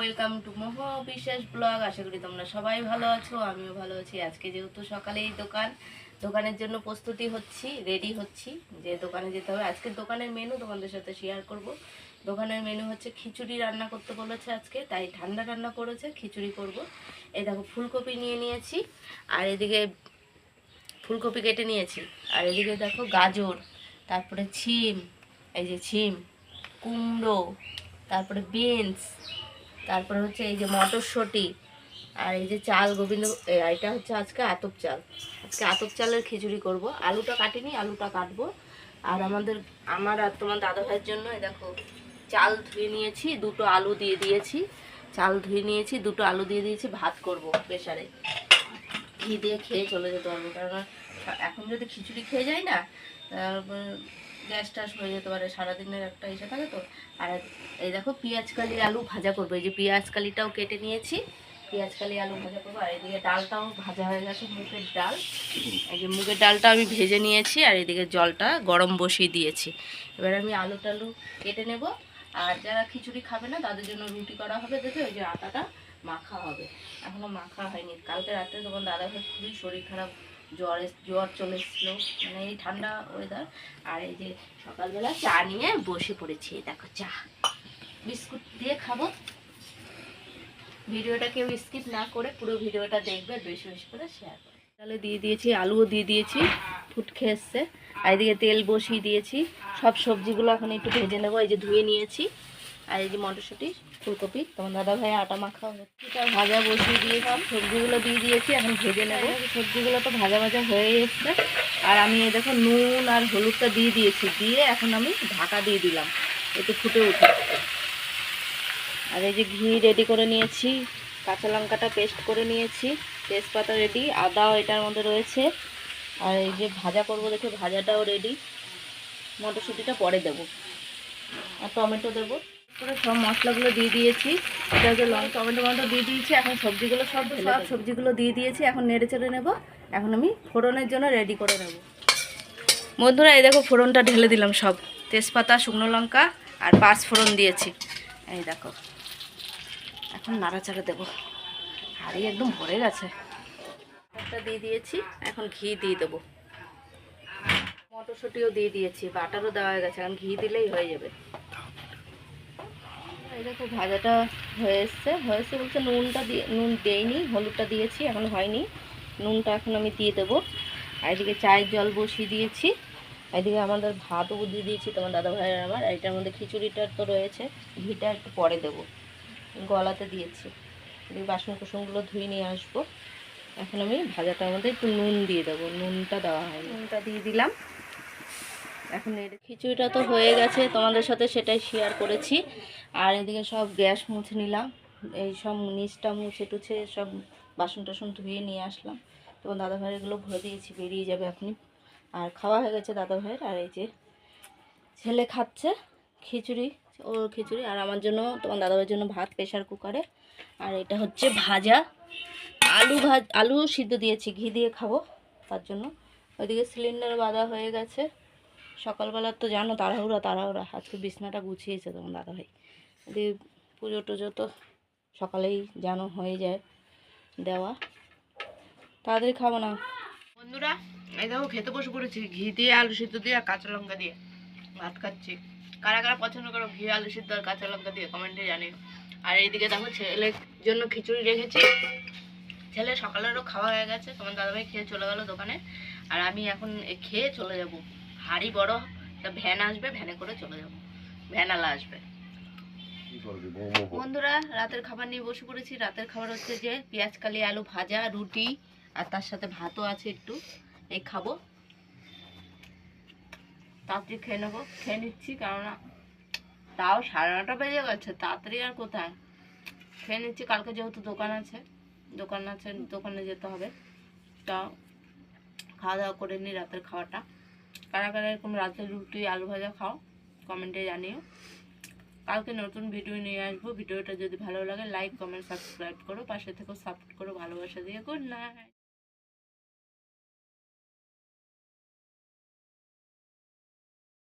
Welcome to মোহ বিশ্বাস blog. আশা করি তোমরা সবাই ভালো আছো, আমিও ভালো আছি। আজকে যেহেতু সকালেই দোকান, দোকানের জন্য প্রস্তুতি হচ্ছি রেডি হচ্ছি যে দোকানে যেতে হবে। আজকের দোকানের মেনু তোমাদের সাথে শেয়ার করব। দোকানের মেনু হচ্ছে খিচুড়ি রান্না করতে বলেছে আজকে, তাই ঠান্ডা রান্না করেছে, খিচুড়ি করব। এই দেখো ফুলকপি নিয়ে নিয়েছি, আর এদিকে ফুলকপি কেটে নিয়েছি। আর এদিকে দেখো গাজর, তারপরে ছিম, এই যে ছিম, কুমড়ো, তারপরে বিনস তারপরে হচ্ছে এই যে মটরশুঁটি আর এই যে চাল, গোবিন্দ এটা হচ্ছে আজকে আতপ চাল। আজকে আতপ চালের খিচুড়ি করব। আলুটা কাটিনি, আলুটা কাটবো। আর আমাদের, আমার আর তোমার দাদা ভাইয়ের জন্য দেখো, চাল ধুয়ে নিয়েছি, দুটো আলু দিয়ে দিয়েছি। চাল ধুয়ে নিয়েছি, দুটো আলু দিয়ে দিয়েছি, ভাত করব প্রেশারে ঘি দিয়ে খেয়ে চলে যেতে পারব কারণ এখন যদি খিচুড়ি খেয়ে যাই না, তারপর গ্যাস ট্যাস হয়ে যেতে পারে, সারাদিনের একটা ইসে থাকে তো। আর এই দেখো কালি আলু ভাজা করব, এই যে কালিটাও কেটে নিয়েছি কালি আলু ভাজা করব, আর এদিকে ডালটাও ভাজা হয়ে গেছে, মুগের ডাল। এই যে মুগের ডালটা আমি ভেজে নিয়েছি, আর এদিকে জলটা গরম বসিয়ে দিয়েছি। এবার আমি আলু টালু কেটে নেব, আর যারা খিচুড়ি খাবে না, তাদের জন্য রুটি করা হবে, দেখে ওই যে আটাটা মাখা হবে। এখনও মাখা হয়নি, কালকে রাত্রে তখন দাদা ভাই খুবই শরীর খারাপ জ্বর জ্বর চলে এসেছিল। মানে এই ঠান্ডা ওয়েদার আর এই যে সকালবেলা চা নিয়ে বসে পড়েছি। দেখো চা। বিস্কুট দিয়ে খাব। ভিডিওটা কেউ স্কিপ না করে পুরো ভিডিওটা দেখবে, বেশি বেশি করে শেয়ার করে তাহলে দিয়ে দিয়েছি, আলুও দিয়ে দিয়েছি। ফুটকে এসছে। আর এদিকে তেল বসিয়ে দিয়েছি। সব সবজিগুলো এখন একটু ভেজে নেব। এই যে ধুয়ে নিয়েছি। আর এই যে মটরশুঁটি, ফুলকপি। তোমার দাদা ভাই আটা মাখা হচ্ছে। ভাজা বসিয়ে দিয়ে সব সবজিগুলো দিয়ে দিয়েছি, এখন ভেজে নেব। সবজিগুলো তো ভাজা ভাজা হয়ে এসছে। আর আমি এই দেখো নুন আর হলুদটা দিয়ে দিয়েছি, দিয়ে এখন আমি ঢাকা দিয়ে দিলাম। একটু ফুটে উঠে আর এই যে ঘি রেডি করে নিয়েছি, কাঁচা লঙ্কাটা পেস্ট করে নিয়েছি, তেজপাতা রেডি আদাও এটার মধ্যে রয়েছে। আর এই যে ভাজা করব দেখে ভাজাটাও রেডি মটরশুঁটিটা পরে দেবো। আর টমেটো দেবো। করে সব মশলাগুলো দিয়ে দিয়েছি। এটা হচ্ছে লঙ্কা টমেটো টমেটো দিয়ে দিয়েছি। এখন সবজিগুলো সব সব সবজিগুলো দিয়ে দিয়েছি। এখন নেড়ে চেড়ে নেব। এখন আমি ফোড়নের জন্য রেডি করে নেব। বন্ধুরা এই দেখো ফোড়নটা ঢেলে দিলাম সব। তেজপাতা শুকনো লঙ্কা আর পাঁচ ফোড়ন দিয়েছি। এই দেখো। এখন নাড়াচাড়া দেবো। হাড়ি একদম ভরে গেছে। একটা দিয়ে দিয়েছি। এখন ঘি দিয়ে দেবো। মটরশুঁটিও দিয়ে দিয়েছি। বাটারও দেওয়া হয়ে গেছে। এখন ঘি দিলেই হয়ে যাবে। এই দেখো ভাজাটা হয়ে এসছে। হয়েছে বলছে নুনটা দিয়ে নুন দেইনি হলুদটা দিয়েছি এখন হয়নি। নুনটা এখন আমি দিয়ে দেবো। আর এদিকে চায়ের জল বসিয়ে দিয়েছি। এদিকে আমাদের ভাতও দিয়ে দিয়েছি তোমার দাদা ভাইয়ের আমার আর এটার মধ্যে খিচুড়িটা তো রয়েছে। ঘিটা একটু পরে দেবো। গলাতে দিয়েছি। এদিকে বাসন কুসনগুলো ধুয়ে নিয়ে আসব। এখন আমি ভাজাটার মধ্যে একটু নুন দিয়ে দেবো। নুনটা দেওয়া হয় নুনটা দিয়ে দিলাম। এখন খিচুড়িটা তো হয়ে গেছে। তোমাদের সাথে সেটাই শেয়ার করেছি। আর এদিকে সব গ্যাস মুছে নিলাম। এই সব নিচটা মুছে টুছে সব বাসন টাসন ধুয়ে নিয়ে আসলাম। তোমার দাদা ভাইয়ের এগুলো ভরে দিয়েছি, বেরিয়ে যাবে এখনই। আর খাওয়া হয়ে গেছে দাদা ভাইয়ের আর এই যে ছেলে খাচ্ছে খিচুড়ি, ও খিচুড়ি, আর আমার জন্য, তোমার দাদা ভাইয়ের জন্য ভাত প্রেশার কুকারে। আর এটা হচ্ছে ভাজা। আলু ভাজ, আলু সিদ্ধ দিয়েছি, ঘি দিয়ে খাব তার জন্য। ওইদিকে সিলিন্ডার বাঁধা হয়ে গেছে। সকালবেলা তো জানো তাড়াহুড়া তাড়াহুড়া। আজকে বিছনাটা গুছিয়েছে তোমার দাদা ভাই এদিকে পুজো টুজো তো সকালেই জানো হয়ে যায় দেওয়া। তাড়াতাড়ি খাব না। বন্ধুরা, এই দেখো খেতে বসে পড়েছি। ঘি দিয়ে আলু সিদ্ধ দিয়ে আর কাঁচা লঙ্কা দিয়ে ভাত খাচ্ছি। কারা কারা পছন্দ করো ঘি, আলু সিদ্ধ আর কাঁচা লঙ্কা দিয়ে, কমেন্টে জানিও। আর এইদিকে দেখো ছেলের জন্য খিচুড়ি রেখেছি। ছেলে সকালেরও খাওয়া হয়ে গেছে। তোমার দাদাভাই খেয়ে চলে গেল দোকানে। আর আমি এখন খেয়ে চলে যাব। হাড়ি বড় ভ্যান আসবে ভ্যানে করে চলে যাব। ভ্যানালা আসবে। বন্ধুরা রাতের খাবার নিয়ে বসে পড়েছি। রাতের খাবার হচ্ছে যে পেঁয়াজ কালি আলু ভাজা রুটি আর তার সাথে ভাতও আছে একটু। এই খাব। তাড়াতাড়ি খেয়ে নেব। খেয়ে নিচ্ছি কেননা তাও সাড়ে নটা বেজে গেছে। তাড়াতাড়ি আর কোথায়? খেয়ে নিচ্ছি। কালকে যেহেতু দোকান আছে দোকান আছে দোকানে যেতে হবে। তা খাওয়া দাওয়া করে নিই রাতের খাওয়াটা। কারা কারা এরকম রাতের রুটি, আলু ভাজা খাও, কমেন্টে জানিও। কালকে নতুন ভিডিও নিয়ে আসব। ভিডিওটা যদি ভালো লাগে লাইক কমেন্ট সাবস্ক্রাইব করো। পাশে থেকেও সাপোর্ট করো। ভালোবাসা দিয়ে গুড নাইট